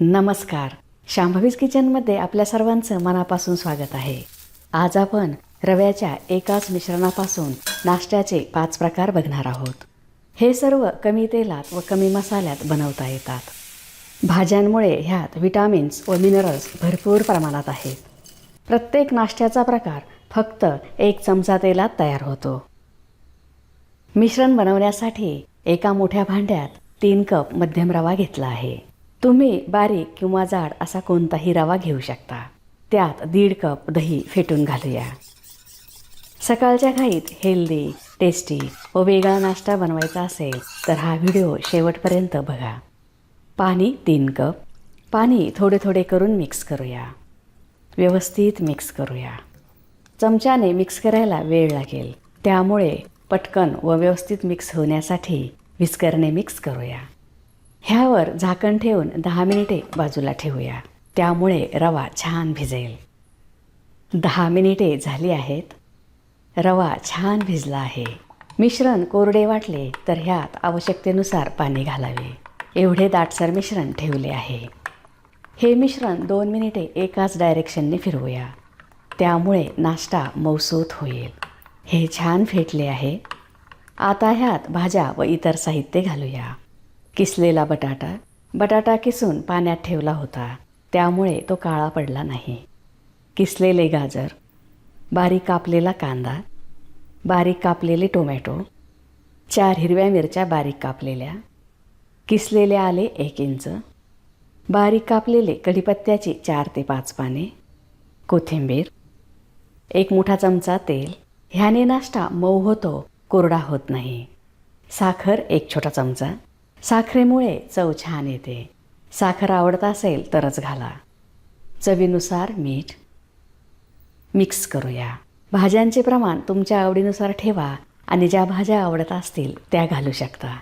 नमस्कार. शांभवीज किचनमध्ये आपल्या सर्वांचं मनापासून स्वागत आहे. आज आपण रव्याच्या एकाच मिश्रणापासून नाश्त्याचे पाच प्रकार बघणार आहोत. हे सर्व कमी तेलात व कमी मसाल्यात बनवता येतात. भाज्यांमुळे ह्यात विटामिन्स व मिनरल्स भरपूर प्रमाणात आहेत. प्रत्येक नाश्त्याचा प्रकार फक्त एक चमचा तेलात तयार होतो. मिश्रण बनवण्यासाठी एका मोठ्या भांड्यात तीन कप मध्यम रवा घेतला आहे. तुम्ही बारीक किंवा जाड असा कोणताही रवा घेऊ शकता. त्यात दीड कप दही फेटून घालूया. सकाळच्या घाईत हेल्दी टेस्टी व वेगळा नाश्ता बनवायचा असेल तर हा व्हिडिओ शेवटपर्यंत बघा. पाणी तीन कप. पाणी थोडे थोडे करून मिक्स करूया. व्यवस्थित मिक्स करूया. चमच्याने मिक्स करायला वेळ लागेल. त्यामुळे पटकन व व्यवस्थित मिक्स होण्यासाठी विस्करणे मिक्स करूया. ह्यावर झाकण ठेवून दहा मिनिटे बाजूला ठेवूया. त्यामुळे रवा छान भिजेल. दहा मिनिटे झाली आहेत. रवा छान भिजला आहे. मिश्रण कोरडे वाटले तर ह्यात आवश्यकतेनुसार पाणी घालावे. एवढे दाटसर मिश्रण ठेवले आहे. हे मिश्रण दोन मिनिटे एकाच डायरेक्शनने फिरवूया. त्यामुळे नाश्ता मौसूत होईल. हे छान फेटले आहे. आता ह्यात भाज्या व इतर साहित्य घालूया. किसलेला बटाटा बटाटा किसून पाण्यात ठेवला होता. त्यामुळे तो काळा पडला नाही. किसलेले गाजर बारीक कापलेला कांदा बारीक कापलेले टोमॅटो चार हिरव्या मिरच्या बारीक कापलेल्या किसलेले आले एक इंच बारीक कापलेले कढीपत्त्याची चार ते पाच पाने कोथिंबीर एक मोठा चमचा तेल. ह्याने नाश्ता मऊ होतो कोरडा होत नाही. साखर एक छोटा चमचा साखरेमुळे चव छान येते. साखर आवडत असेल तरच घाला. चवीनुसार मीठ मिक्स करूया. भाज्यांचे प्रमाण तुमच्या आवडीनुसार ठेवा आणि ज्या भाज्या आवडत असतील त्या घालू शकता.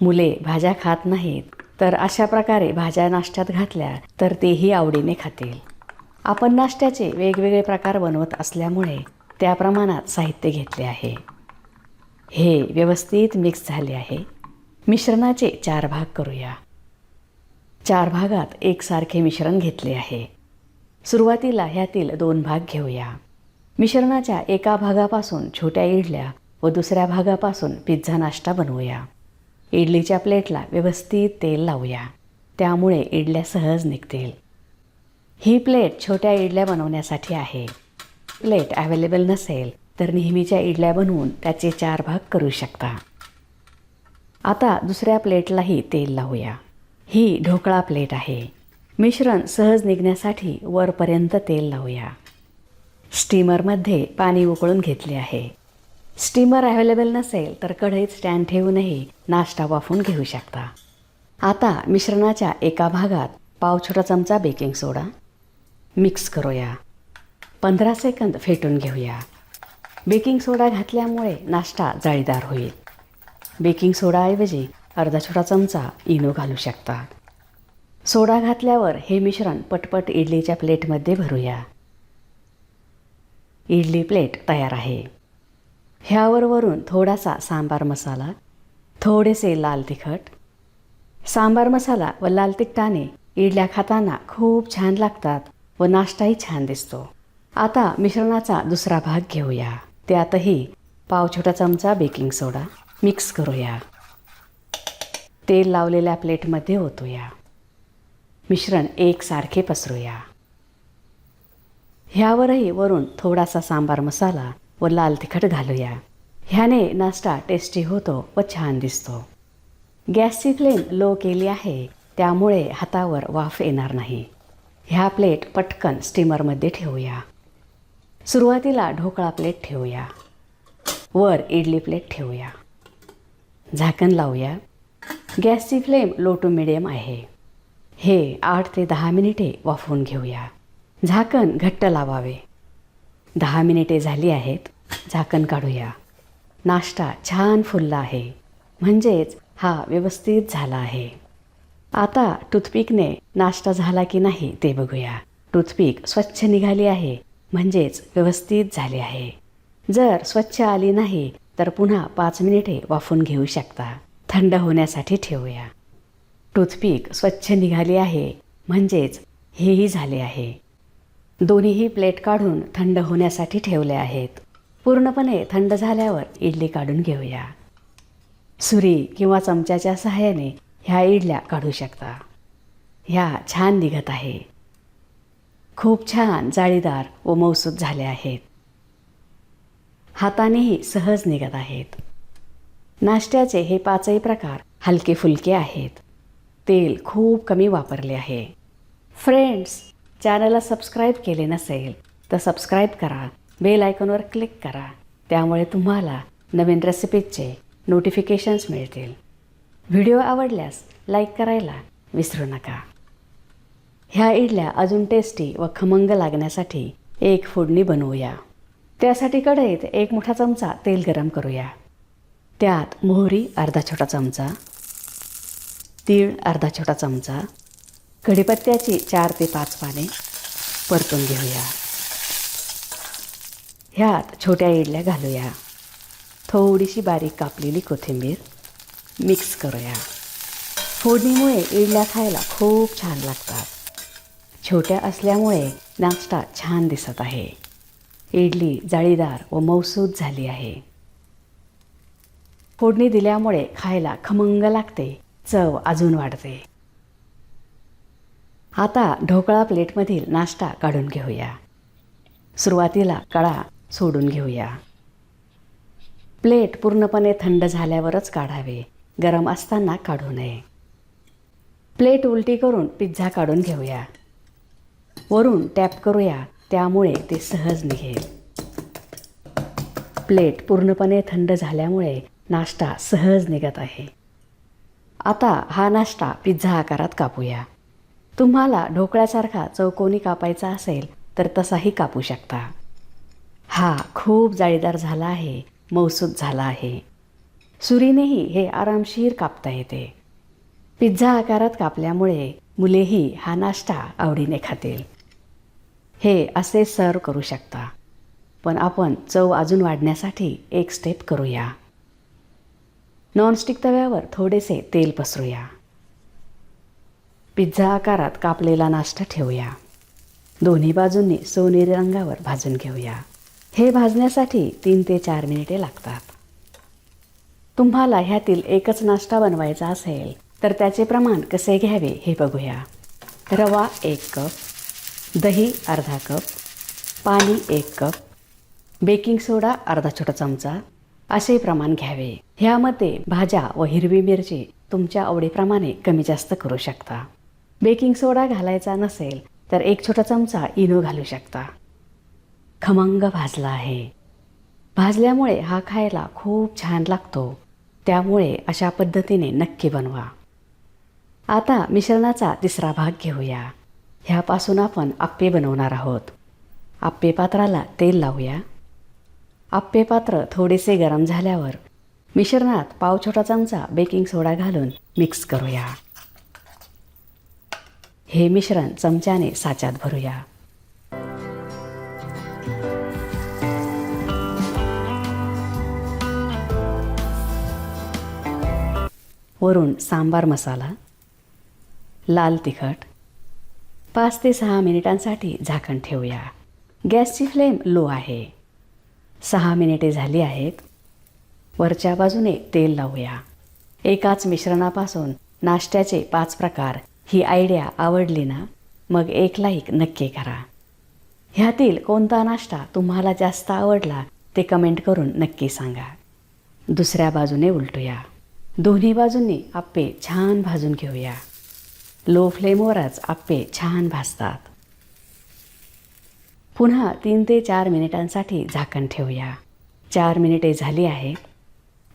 मुले भाज्या खात नाहीत तर अशा प्रकारे भाज्या नाश्त्यात घातल्या तर तेही आवडीने खातील. आपण नाश्त्याचे वेगवेगळे प्रकार बनवत असल्यामुळे त्या प्रमाणात साहित्य घेतले आहे. हे व्यवस्थित मिक्स झाले आहे. मिश्रणाचे चार भाग करूया. चार भागात एकसारखे मिश्रण घेतले आहे. सुरुवातीला ह्यातील दोन भाग घेऊया. मिश्रणाच्या एका भागापासून छोट्या इडल्या व दुसऱ्या भागापासून पिझ्झा नाश्ता बनवूया. इडलीच्या प्लेटला व्यवस्थित तेल लावूया. त्यामुळे इडल्या सहज निघतील. ही प्लेट छोट्या इडल्या बनवण्यासाठी आहे. प्लेट अवेलेबल नसेल तर नेहमीच्या इडल्या बनवून त्याचे चार भाग करू शकता. आता दुसऱ्या प्लेटलाही तेल लावूया. ही ढोकळा प्लेट आहे. मिश्रण सहज निघण्यासाठी वरपर्यंत तेल लावूया. स्टीमरमध्ये पाणी उकळून घेतले आहे. स्टीमर अवेलेबल नसेल तर कढईत स्टँड ठेवूनही नाश्ता वाफून घेऊ शकता. आता मिश्रणाच्या एका भागात पाव छोटा चमचा बेकिंग सोडा. मिक्स करूया. पंधरा सेकंद फेटून घेऊया. बेकिंग सोडा घातल्यामुळे नाश्ता जाळीदार होईल. बेकिंग सोडाऐवजी अर्धा छोटा चमचा इनो घालू शकता. सोडा घातल्यावर हे मिश्रण पटपट इडलीच्या प्लेटमध्ये भरूया. इडली प्लेट तयार आहे. ह्यावर वरून थोडासा सांबार मसाला थोडेसे लाल तिखट. सांबार मसाला व लाल तिखटाने इडल्या खाताना खूप छान लागतात व नाश्ताही छान दिसतो. आता मिश्रणाचा दुसरा भाग घेऊया. त्यातही पाव छोटा चमचा बेकिंग सोडा मिक्स करूया. तेल लावलेल्या प्लेटमध्ये ओतूया. मिश्रण एकसारखे पसरूया. ह्यावरही वरून थोडासा सांबार मसाला व लाल तिखट घालूया. ह्याने नाश्ता टेस्टी होतो व छान दिसतो. गॅसची फ्लेम लो केली आहे त्यामुळे हातावर वाफ येणार नाही. ह्या प्लेट पटकन स्टीमरमध्ये ठेवूया. सुरुवातीला ढोकळा प्लेट ठेवूया. वर इडली प्लेट ठेवूया. झाकण लावूया. गॅसची फ्लेम लो टू मिडियम आहे. हे आठ ते दहा मिनिटे वाफवून घेऊया. झाकण घट्ट लावावे. दहा मिनिटे झाली आहेत झाकण काढूया. नाश्ता छान फुलला आहे. म्हणजेच हा व्यवस्थित झाला आहे. आता टूथपिकने नाश्ता झाला की नाही ते बघूया. टूथपिक स्वच्छ निघाली आहे म्हणजेच व्यवस्थित झाले आहे. जर स्वच्छ आली नाही तर पुन्हा पाच मिनिटे वाफून घेऊ शकता. थंड होण्यासाठी ठेवूया. टूथपिक स्वच्छ निघाली आहे. म्हणजेच हेही झाले आहे. दोन्हीही प्लेट काढून थंड होण्यासाठी ठेवले आहेत. पूर्णपणे थंड झाल्यावर इडली काढून घेऊया. सुरी किंवा चमच्याच्या सहाय्याने ह्या इडल्या काढू शकता. ह्या छान निघत आहे. खूप छान जाळीदार व मौसूद झाले आहेत. हातानेही सहज निघत आहेत. नाश्त्याचे हे पाचही प्रकार हलके फुलके आहेत. तेल खूप कमी वापरले आहे. फ्रेंड्स चॅनलला सबस्क्राईब केले नसेल तर सबस्क्राईब करा. बेल आयकॉनवर क्लिक करा. त्यामुळे तुम्हाला नवीन रेसिपीजचे नोटिफिकेशन्स मिळतील. व्हिडिओ आवडल्यास लाईक करायला विसरू नका. ह्या इडल्या अजून टेस्टी व खमंग लागण्यासाठी एक फोडणी बनवूया. त्यासाठी कढईत एक मोठा चमचा तेल गरम करूया. त्यात मोहरी अर्धा छोटा चमचा तीळ अर्धा छोटा चमचा कढीपत्त्याची चार ते पाच पाने परतून घेऊया. ह्यात छोट्या इडल्या घालूया. थोडीशी बारीक कापलेली कोथिंबीर मिक्स करूया. फोडणीमुळे इडल्या खायला खूप छान लागतात. छोट्या असल्यामुळे नाश्ता छान दिसत आहे. इडली जाळीदार व मौसूद झाली आहे. फोडणी दिल्यामुळे खायला खमंग लागते चव अजून वाढते. आता ढोकळा प्लेटमधील नाश्ता काढून घेऊया. सुरुवातीला कळा सोडून घेऊया. प्लेट पूर्णपणे थंड झाल्यावरच काढावे गरम असताना काढू नये. प्लेट उलटी करून पिझ्झा काढून घेऊया. वरून टॅप करूया त्यामुळे ते सहज निघेल. प्लेट पूर्णपणे थंड झाल्यामुळे नाश्ता सहज निघत आहे. आता हा नाश्ता पिझ्झा आकारात कापूया. तुम्हाला ढोकळ्यासारखा चौकोनी कापायचा असेल तर तसाही कापू शकता. हा खूप जाळीदार झाला आहे मौसूद झाला आहे. सुरीनेही हे आरामशीर कापता येते. पिझ्झा आकारात कापल्यामुळे मुलेही हा नाश्ता आवडीने खातील. हे असे सर्व करू शकता. पण आपण चव अजून वाढण्यासाठी एक स्टेप करूया. नॉनस्टिक तव्यावर थोडेसे तेल पसरूया. पिझ्झा आकारात कापलेला नाश्ता ठेवूया. दोन्ही बाजूंनी सोनेरी रंगावर भाजून घेऊया. हे भाजण्यासाठी तीन ते चार मिनिटे लागतात. तुम्हाला ह्यातील एकच नाश्ता बनवायचा असेल तर त्याचे प्रमाण कसे घ्यावे हे बघूया. रवा एक कप. दही अर्धा कप पाणी एक कप बेकिंग सोडा अर्धा छोटा चमचा असे प्रमाण घ्यावे. ह्यामध्ये भाज्या व हिरवी मिरची तुमच्या आवडीप्रमाणे कमी जास्त करू शकता. बेकिंग सोडा घालायचा नसेल तर एक छोटा चमचा इनो घालू शकता. खमंग भाजला आहे. भाजल्यामुळे हा खायला खूप छान लागतो. त्यामुळे अशा पद्धतीने नक्की बनवा. आता मिश्रणाचा तिसरा भाग घेऊया. ह्यापासून आपण आप्पे बनवणार आहोत. आप्पे पात्राला तेल लावूया. आप्पे पात्र थोडेसे गरम झाल्यावर मिश्रणात पाव छोटा चमचा बेकिंग सोडा घालून मिक्स करूया. हे मिश्रण चमच्याने साच्यात भरूया. वरून सांबार मसाला लाल तिखट पाच ते सहा मिनिटांसाठी झाकण ठेवूया. गॅसची फ्लेम लो आहे. सहा मिनिटे झाली आहेत. वरच्या बाजूने तेल लावूया. एकाच मिश्रणापासून नाश्त्याचे पाच प्रकार ही आयडिया आवडली ना मग एक लाईक नक्की करा. ह्यातील कोणता नाश्ता तुम्हाला जास्त आवडला ते कमेंट करून नक्की सांगा. दुसऱ्या बाजूने उलटूया. दोन्ही बाजूंनी आप्पे छान भाजून घेऊया. लो फ्लेमवरच आप्पे छान भाजतात. पुन्हा तीन ते चार मिनिटांसाठी झाकण ठेवूया. चार मिनिटे झाली आहेत.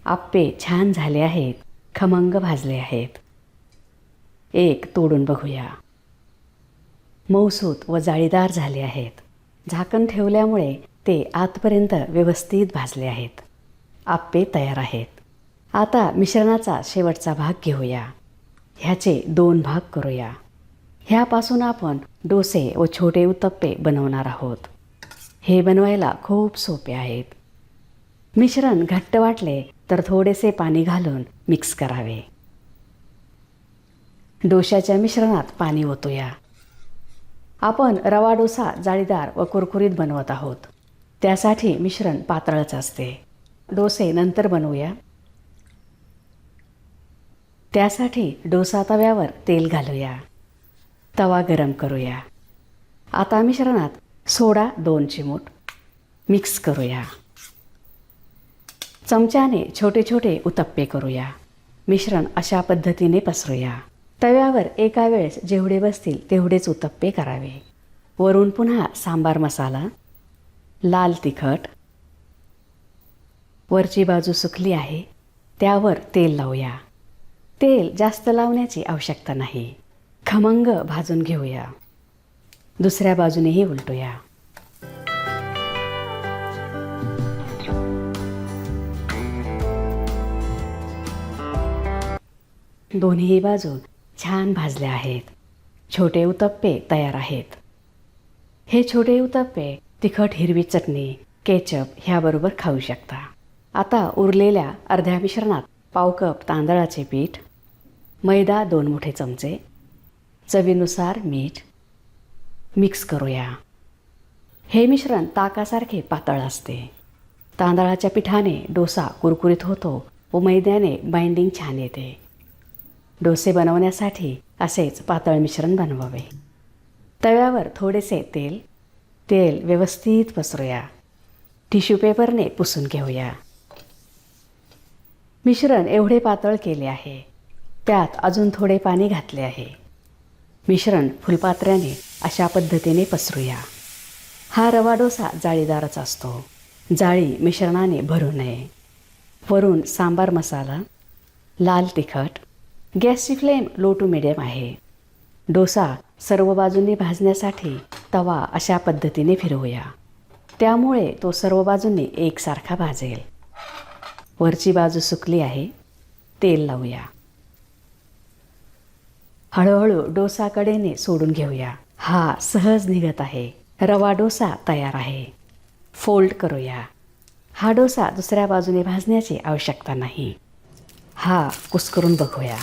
आप्पे छान झाले आहेत. खमंग भाजले आहेत. एक तोडून बघूया. मौसूत व जाळीदार झाले आहेत. झाकण ठेवल्यामुळे ते आतपर्यंत व्यवस्थित भाजले आहेत. आप्पे तयार आहेत. आता मिश्रणाचा शेवटचा भाग घेऊया. ह्याचे दोन भाग करूया. ह्यापासून आपण डोसे व छोटे उत्तप्पे बनवणार आहोत. हे बनवायला खूप सोपे आहेत. मिश्रण घट्ट वाटले तर थोडेसे पाणी घालून मिक्स करावे. डोशाच्या मिश्रणात पाणी ओतूया. आपण रवा डोसा जाळीदार व कुरकुरीत बनवत आहोत. त्यासाठी मिश्रण पातळच असते. डोसे नंतर बनवूया. त्यासाठी डोसा तव्यावर तेल घालूया. तवा गरम करूया. आता मिश्रणात सोडा दोन चिमूट मिक्स करूया. चमच्याने छोटे छोटे उत्तप्पे करूया. मिश्रण अशा पद्धतीने पसरूया. तव्यावर एका वेळेस जेवढे बसतील तेवढेच उत्तप्पे करावे. वरून पुन्हा सांबार मसाला लाल तिखट वरची बाजू सुकली आहे त्यावर तेल लावूया. तेल जास्त लावण्याची आवश्यकता नाही. खमंग भाजून घेऊया. दुसऱ्या बाजूनेही उलटूया. दोन्ही बाजू छान भाजल्या आहेत. छोटे उतप्पे तयार आहेत. हे छोटे उतप्पे तिखट हिरवी चटणी केचप ह्याबरोबर खाऊ शकता. आता उरलेल्या अर्ध्या मिश्रणात पाव कप तांदळाचे पीठ मैदा दोन मोठे चमचे. चवीनुसार मीठ. मिक्स करूया. हे मिश्रण ताकासारखे पातळ असते. तांदळाच्या पिठाने डोसा कुरकुरीत होतो व मैद्याने बाइंडिंग छान येते. डोसे बनवण्यासाठी असेच पातळ मिश्रण बनवावे. तव्यावर थोडेसे तेल. तेल व्यवस्थित पसरूया. टिश्यू पेपरने पुसून घेऊया. मिश्रण एवढे पातळ केले आहे. त्यात अजून थोडे पाणी घातले आहे. मिश्रण फुलपात्र्याने अशा पद्धतीने पसरूया. हा रवा डोसा जाळीदारच असतो. जाळी मिश्रणाने भरू नये. वरून सांबार मसाला लाल तिखट गॅसची फ्लेम लो टू मिडियम आहे. डोसा सर्व बाजूंनी भाजण्यासाठी तवा अशा पद्धतीने फिरवूया. त्यामुळे तो सर्व बाजूंनी एकसारखा भाजेल. वरची बाजू सुकली आहे तेल लावूया. हळूहळू डोसाकडेने सोडून घेऊया. हा सहज निघत आहे. रवा डोसा तयार आहे. फोल्ड करूया. हा डोसा दुसऱ्या बाजूने भाजण्याची आवश्यकता नाही. हा कुस्करून बघूया.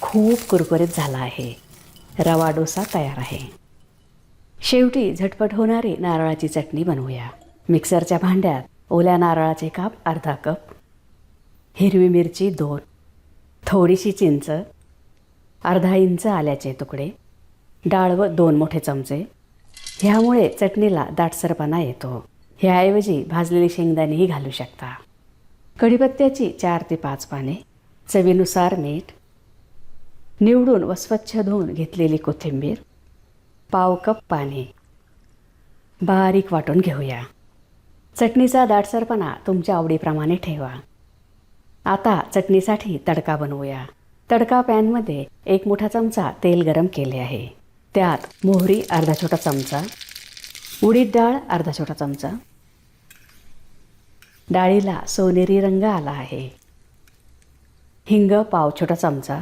खूप कुरकुरीत झाला आहे. रवा डोसा तयार आहे. शेवटी झटपट होणारी नारळाची चटणी बनवूया. मिक्सरच्या भांड्यात ओल्या नारळाचे काप अर्धा कप हिरवी मिरची दोन थोडीशी चिंच अर्धा इंच आल्याचे तुकडे डाळ व दोन मोठे चमचे. ह्यामुळे चटणीला दाटसरपणा येतो. ह्याऐवजी भाजलेली शेंगदाणेही घालू शकता. कढीपत्त्याची चार ते पाच पाने चवीनुसार मीठ निवडून व स्वच्छ धुवून घेतलेली कोथिंबीर पाव कप पाणी. बारीक वाटून घेऊया. चटणीचा दाटसरपणा तुमच्या आवडीप्रमाणे ठेवा. आता चटणीसाठी तडका बनवूया. तडका पॅनमध्ये एक मोठा चमचा तेल गरम केले आहे. त्यात मोहरी अर्धा छोटा चमचा उडीद डाळ अर्धा छोटा चमचा डाळीला सोनेरी रंग आला आहे. हिंग पाव छोटा चमचा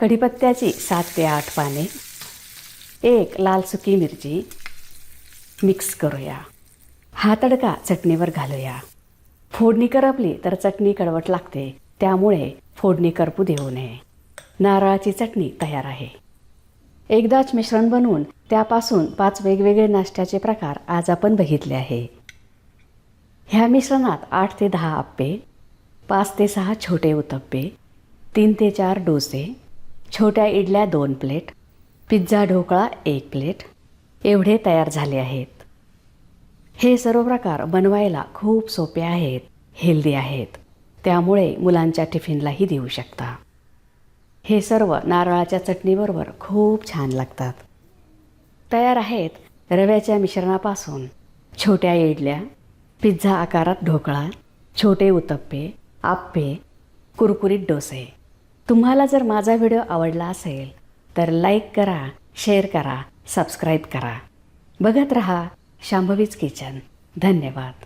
कढीपत्त्याची सात ते आठ पाने एक लाल सुकी मिरची. मिक्स करूया. हा तडका चटणीवर घालूया. फोडणी करपली तर चटणी कडवट लागते. त्यामुळे फोडणी करपू देऊ नये. नारळाची चटणी तयार आहे. एकदाच मिश्रण बनवून त्यापासून पाच वेगवेगळे नाश्त्याचे प्रकार आज आपण बघितले आहे. ह्या मिश्रणात आठ ते दहा आप्पे पाच ते सहा छोटे उत्तप्पे तीन ते चार डोसे छोट्या इडल्या दोन प्लेट पिझ्झा ढोकळा एक प्लेट एवढे तयार झाले आहेत. हे सर्व प्रकार बनवायला खूप सोपे आहेत हेल्दी आहेत. त्यामुळे मुलांच्या टिफिनलाही देऊ शकता. हे सर्व नारळाच्या चटणीबरोबर खूप छान लागतात. तयार आहेत रव्याच्या मिश्रणापासून. छोट्या इडल्या पिझ्झा आकारात ढोकळा छोटे उतप्पे आप्पे कुरकुरीत डोसे. तुम्हाला जर माझा व्हिडिओ आवडला असेल तर लाईक करा शेअर करा सबस्क्राईब करा. बघत रहा शांभवीज किचन. धन्यवाद.